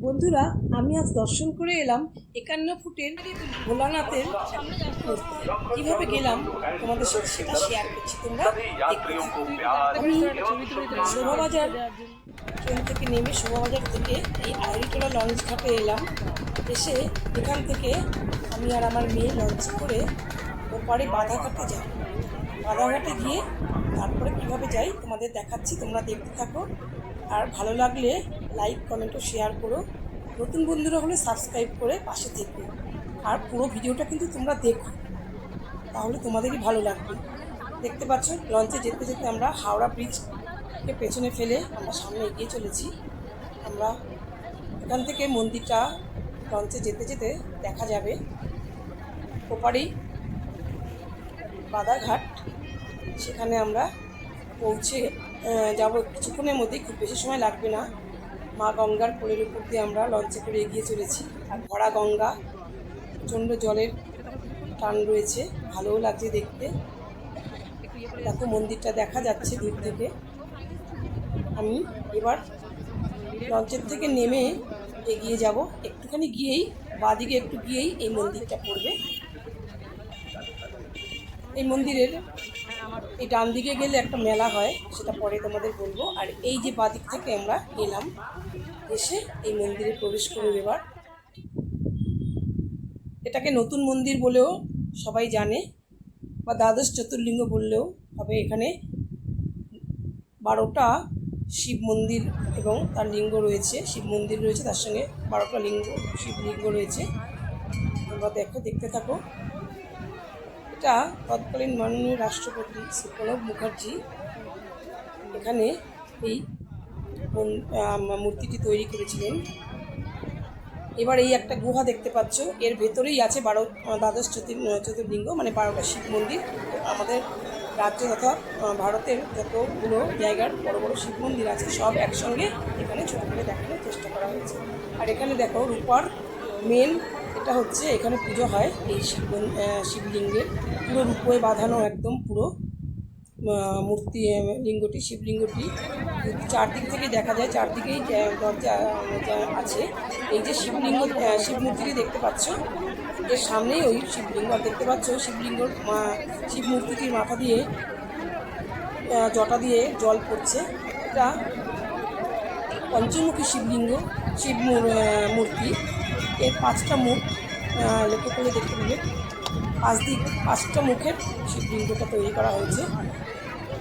বন্ধুরা, আমি আজ দর্শন করে এলাম একান্ন ফুটের ভোলানাথের। কীভাবে গেলাম তোমাদের সাথে সেটা শেয়ার করছি তোমরা। আমি শোভাবাজার ট্রেন থেকে নেমে শোভাবাজার থেকে এই আহরিটোলা লঞ্চ ঘাটে এলাম এসে এখান থেকে আমি আর আমার মেয়ে লঞ্চ করে ওপারে বাধাঘাটে যাই বাধাঘাটে গিয়ে তারপরে কীভাবে যাই তোমাদের দেখাচ্ছি, তোমরা দেখতে থাকো আর ভালো লাগলে লাইক কমেন্ট ও শেয়ার করো। নতুন বন্ধুরা হলে সাবস্ক্রাইব করে পাশে থেকো। আর পুরো ভিডিওটা কিন্তু তোমরা দেখো। তাহলে তোমাদেরই ভালো লাগবে। দেখতে পাচ্ছ, লঞ্চে যেতে যেতে আমরা হাওড়া ব্রিজকে পেছনে ফেলে আমরা সামনে এগিয়ে চলেছি। আমরা এখান থেকে মন্দিরটা লঞ্চে যেতে যেতে দেখা যাবে। ওপারেই বাদাঘাট সেখানে আমরা পৌঁছে যাব কিছুক্ষণের মধ্যেই, খুব বেশি সময় লাগবে না। মা গঙ্গার কোলের উপর দিয়ে আমরা লঞ্চে করে এগিয়ে চলেছি। ভরা গঙ্গা, প্রচণ্ড জলের টান রয়েছে, ভালোও লাগছে দেখতে। দেখো, মন্দিরটা দেখা যাচ্ছে দূর থেকে। আমি এবার লঞ্চের থেকে নেমে এগিয়ে যাব। একটুখানি গিয়েই, বাদিকে একটু গিয়েই এই মন্দিরটা পড়বে। এই মন্দিরের এই ডান দিকে গেলে একটা মেলা হয়, সেটা পরে তোমাদের বলব। আর এই যে বাদিক থেকে আমরা গেলাম, এসে এই মন্দিরে প্রবেশ করব এবার। এটাকে নতুন মন্দির বলেও সবাই জানে, বা দ্বাদশ চতুর্লিঙ্গ বললেও হবে। এখানে বারোটা শিব মন্দির এবং তার লিঙ্গ রয়েছে। শিব মন্দির রয়েছে, তার সঙ্গে বারোটা লিঙ্গ শিবলিঙ্গ রয়েছে। তোমরা দেখো, দেখতে থাকো। এটা তৎকালীন মাননীয় রাষ্ট্রপতি শ্রী প্রণব মুখার্জি। এখানে এই মূর্তিটি তৈরি করেছিলেন। এবার এই একটা গুহা দেখতে পাচ্ছ। এর ভেতরেই আছে বারো দ্বাদশ চতুর চতুর্লিঙ্গ মানে বারোটা শিব মন্দির। আমাদের রাজ্য তথা ভারতের যতগুলো জায়গার বড় বড় শিব মন্দির আছে, সব একসঙ্গে এখানে ছোটো করে দেখানোর চেষ্টা করা হয়েছে। আর এখানে দেখো রূপার মেন এটা হচ্ছে, এখানে পুজো হয় এই শিব শিবলিঙ্গের পুরো রূপয়ে বাঁধানো একদম পুরো মূর্তি লিঙ্গটি, শিবলিঙ্গটি। চারদিক থেকে দেখা যায়, চারদিকেই দরজা আছে। এই যে শিবলিঙ্গ শিব মূর্তিটি দেখতে পাচ্ছ, এর সামনেই ওই শিবলিঙ্গ। দেখতে পাচ্ছ শিবলিঙ্গর মা- শিব মূর্তিটির মাথা দিয়ে জটা দিয়ে জল পড়ছে। এটা পঞ্চমুখী শিবলিঙ্গ, শিব মূর্তি। এর পাঁচটা মুখ লক্ষ্য করে দেখতে পেলে পাঁচ দিক পাঁচটা মুখের শিবলিঙ্গটা তৈরি করা হয়েছে।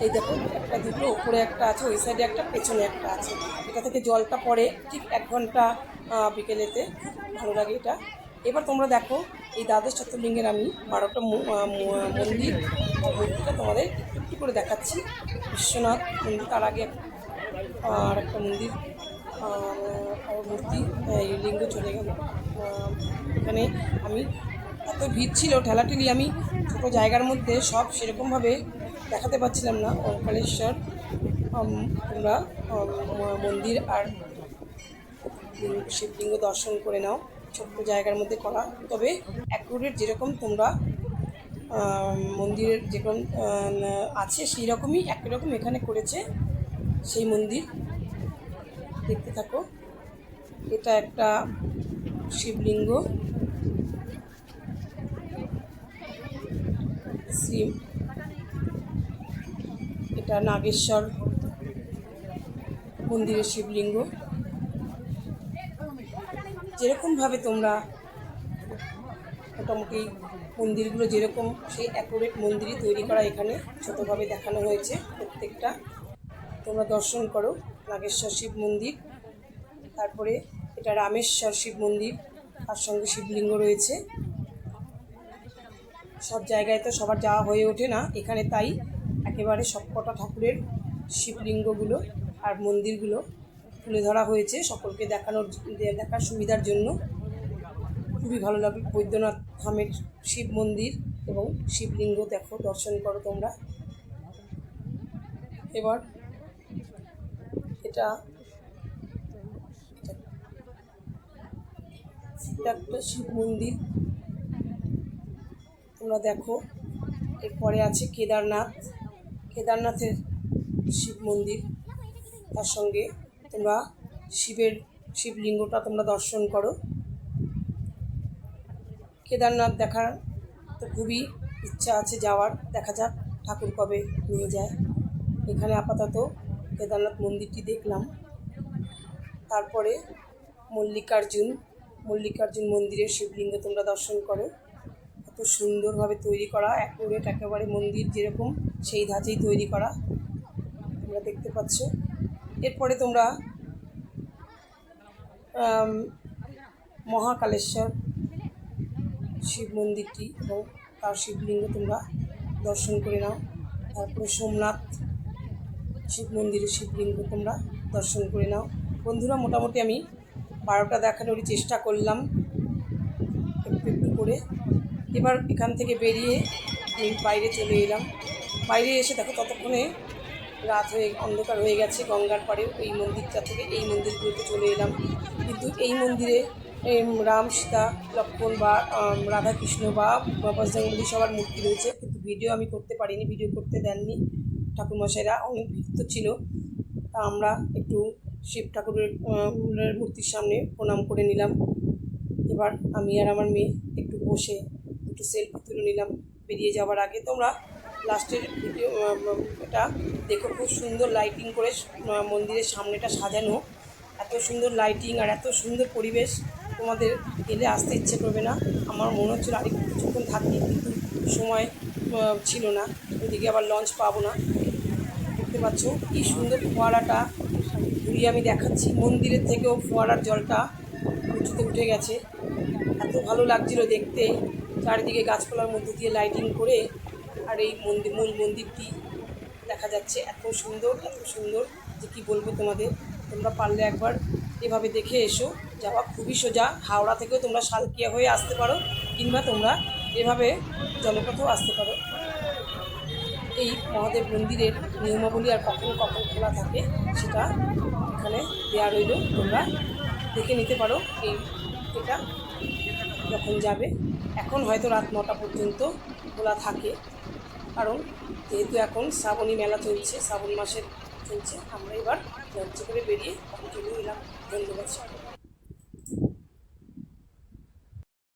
এই দেখো একটা দুটো ওপরে একটা আছে, ওই সাইডে একটা, পেছনে একটা আছে। এটা থেকে জলটা পড়ে ঠিক এক ঘণ্টা বিকেলেতে। ভালো লাগে এটা। এবার তোমরা দেখো, এই দ্বাদশ চতুর্লিঙ্গের আমি বারোটা মন্দির, মূর্তিটা তোমাদের একটু করে দেখাচ্ছি। বিশ্বনাথ মন্দির, তার আগে আর একটা মন্দির মূর্তি, এই লিঙ্গ চলে গেল। এখানে আমি এত ভিড় ছিল ঠেলাঠেলি আমি ছোটো জায়গার মধ্যে সব সেরকমভাবে দেখাতে পারছিলাম না। ওঙ্কালেশ্বর উম, তোমরা মন্দির আর শিবলিঙ্গ দর্শন করে নাও। ছোট্ট জায়গার মধ্যে করা। তবে অ্যাকুরেট যেরকম তোমরা মন্দিরের যেরকম আছে সেই রকমই একই রকম এখানে করেছে সেই মন্দির। দেখতে থাকো। এটা একটা শিবলিঙ্গ, শ্রী এটা নাগেশ্বর মন্দিরের শিবলিঙ্গ। যেরকমভাবে তোমরা মোটামুটি মন্দিরগুলো যেরকম, সেই অ্যাকুরেট মন্দিরই তৈরি করা এখানে ছোটোভাবে দেখানো হয়েছে প্রত্যেকটা। তোমরা দর্শন করো, নাগেশ্বর শিব মন্দির, তারপরে এটা রামেশ্বর শিব মন্দির, তার সঙ্গে শিবলিঙ্গ রয়েছে। সব জায়গায় তো সবার যাওয়া হয়ে ওঠে না, এখানে তাই একেবারে সবকটা ঠাকুরের শিবলিঙ্গগুলো আর মন্দিরগুলো তুলে ধরা হয়েছে সকলকে দেখানোর দেখার সুবিধার জন্য। খুবই ভালো লাগল বৈদ্যনাথ ধামের শিব মন্দির এবং শিবলিঙ্গ দেখো, দর্শন করো তোমরা। এবার এটা একটা শিব মন্দির। তোমরা দেখো, এরপরে আছে কেদারনাথ। কেদারনাথের শিব মন্দির, তার সঙ্গে তোমরা শিবের শিবলিঙ্গটা তোমরা দর্শন করো। কেদারনাথ দেখার তো খুবই ইচ্ছা আছে যাওয়ার, দেখা যাক ঠাকুর কবে নিয়ে যায়। এখানে আপাতত কেদারনাথ মন্দিরটি দেখলাম। তারপরে মল্লিকার্জুন মল্লিকার্জুন মন্দিরের শিবলিঙ্গ তোমরা দর্শন করো। এত সুন্দরভাবে তৈরি করা, অ্যাকুরেট একেবারে মন্দির যেরকম, সেই ধাঁচেই তৈরি করা তোমরা দেখতে পাচ্ছ। এরপরে তোমরা মহাকালেশ্বর শিব মন্দিরটি এবং তার শিবলিঙ্গ তোমরা দর্শন করে নাও। তারপরে সোমনাথ শিব মন্দিরের শিবলিঙ্গ তোমরা দর্শন করে নাও। বন্ধুরা, মোটামুটি আমি বারোটা দেখানোরই চেষ্টা করলাম। একটু একটু করে। এবার এখান থেকে বেরিয়ে আমি বাইরে চলে এলাম। বাইরে এসে দেখো ততক্ষণে রাত হয়ে, অন্ধকার হয়ে গেছে গঙ্গার পাড়ে। এই মন্দিরটা থেকে এই মন্দিরগুলোতে চলে এলাম। কিন্তু এই মন্দিরে রাম, সীতা, লক্ষ্মণ বা রাধাকৃষ্ণ বা বজরঙ্গলি সবার মূর্তি রয়েছে। কিন্তু ভিডিও আমি করতে পারিনি ভিডিও করতে দেননি। ঠাকুরমশাইরা অনেক ভিড় ছিল। তা আমরা একটু শিব ঠাকুরের মূর্তির সামনে প্রণাম করে নিলাম। এবার আমি আর আমার মেয়ে একটু বসে একটু সেলফি তুলে নিলাম। বেরিয়ে যাওয়ার আগে তোমরা লাস্টের ভিডিও এটা দেখো, খুব সুন্দর লাইটিং করে মন্দিরের সামনেটা সাজানো। এত সুন্দর লাইটিং আর এত সুন্দর পরিবেশ তোমাদের গেলে আসতে ইচ্ছে করবে না। আমার মনে হচ্ছিল আরেকটু কিছুক্ষণ থাকি কিন্তু সময় ছিল না। ওইদিকে আবার লঞ্চ পাবো না। দেখতে পাচ্ছ কি সুন্দর ফোয়ারাটা ঘুরিয়ে আমি দেখাচ্ছি। মন্দিরের থেকেও ফোয়ারার জলটা উঁচুতে উঠে গেছে। এত ভালো লাগছিল দেখতে। চারিদিকে গাছপালার মধ্যে দিয়ে লাইটিং করে আর এই মন্দির মূল মন্দিরটি দেখা যাচ্ছে। এত সুন্দর এত সুন্দর যে কি বলব তোমাদের? তোমরা পারলে একবার এভাবে দেখে এসো। যাওয়া খুবই সোজা। হাওড়া থেকেও তোমরা শালকিয়া হয়ে আসতে পারো কিংবা তোমরা এভাবে জলপথেও আসতে পারো। এই মহাদেব মন্দিরের নিয়মাবলী আর কখন কখন খোলা থাকে সেটা এখানে দেওয়া রইল। তোমরা দেখে নিতে পারো এই এটা যখন যাবে। এখন হয়তো রাত নটা পর্যন্ত খোলা থাকে। কারণ যেহেতু এখন শ্রাবণী মেলা চলছে, শ্রাবণ মাসের চলছে, আমরা এবার লঞ্চে করে বেরিয়ে চলে এলাম ধন্যবাদ সকলকে।